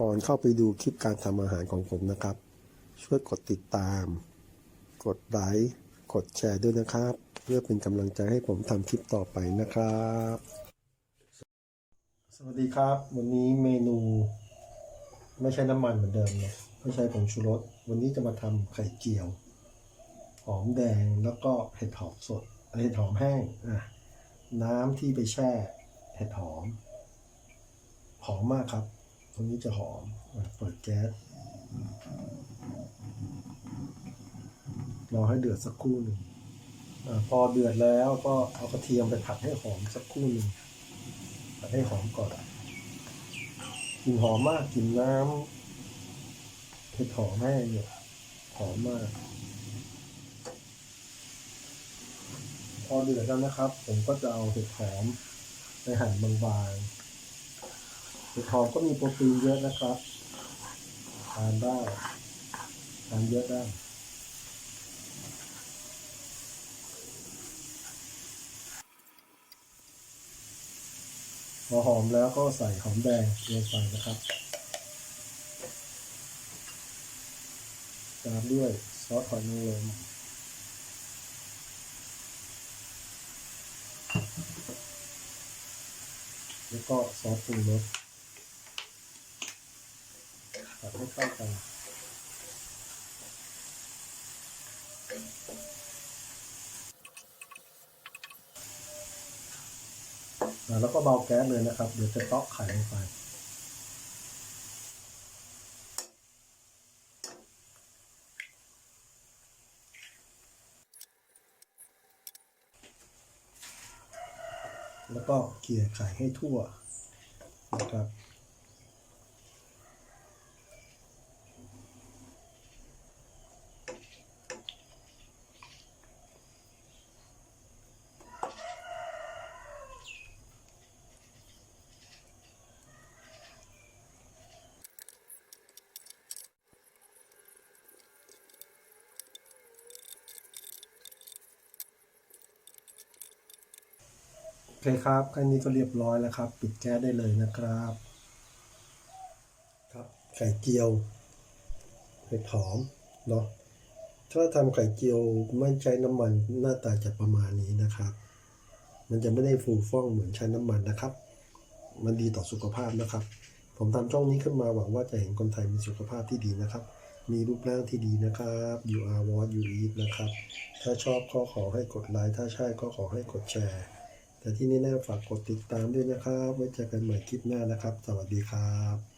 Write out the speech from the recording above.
ก่อนเข้าไปดูคลิปการทำอาหารของผมนะครับ ช่วยกดติดตาม กดไลค์กดแชร์ด้วยนะครับ เพื่อเป็นกำลังใจให้ผมทำคลิปต่อไปนะครับ สวัสดีครับ วันนี้เมนูไม่ใช่น้ำมันเหมือนเดิมนะไม่ใช่ผงชูรส วันนี้จะมาทำไข่เจียว หอมแดงแล้วก็เห็ดหอมสดเห็ดหอมแห้งอะน้ำที่ไปแช่เห็ดหอมหอมมากครับ ตรงนี้จะหอมเปิดแก๊สรอให้เดือดสักครู่หนึ่งอพอเดือดแล้วก็เอากระเทียมไปผัดให้หอมสักครู่หนึ่งผัดให้หอมก่อนกลิ่นหอมมากกลิ่นน้ำเห็ดหอมแห้เนี่ยหอมมาก พอเดือดแล้วนะครับ ผมก็จะเอาเห็ดหอมไปหั่นบางๆ เห็ดหอมก็มีโปรตีนเยอะนะครับทานได้ทานเยอะได้พอหอมแล้วก็ใส่หอมแดงลงไปนะครับ ตามด้วยซอสหอยนางรมแล้วก็ซอสปรุงรส ผัดให้เข้ากันแล้วก็เบาแก๊สเลยนะครับ เดี๋ยวจะเตาะไข่ลงไปแล้วก็เกลี่ยไข่ให้ทั่วนะครับ เคครับแค่นี้ก็เรียบร้อยแล้วครับ ปิดแก๊สได้เลยนะครับ ครับไข่เจียวเห็ดหอมเนาะถ้าทำไข่เจียวไม่ใช้น้ำมันหน้าตาจะประมาณนี้นะครับ มันจะไม่ได้ฟูฟ่องเหมือนใช้น้ำมันนะครับ มันดีต่อสุขภาพนะครับ ผมทำช่องนี้ขึ้นมาหวังว่าจะเห็นคนไทยมีสุขภาพที่ดีนะครับ มีรูปร่างที่ดีนะครับ you are what you eat นะครับ ถ้าชอบก็ขอให้กดไลค์ถ้าใช่ก็ขอให้กดแชร์ แต่ที่นี่แน่ฝากกดติดตามด้วยนะครับ ไว้เจอกันใหม่คลิปหน้านะครับ สวัสดีครับ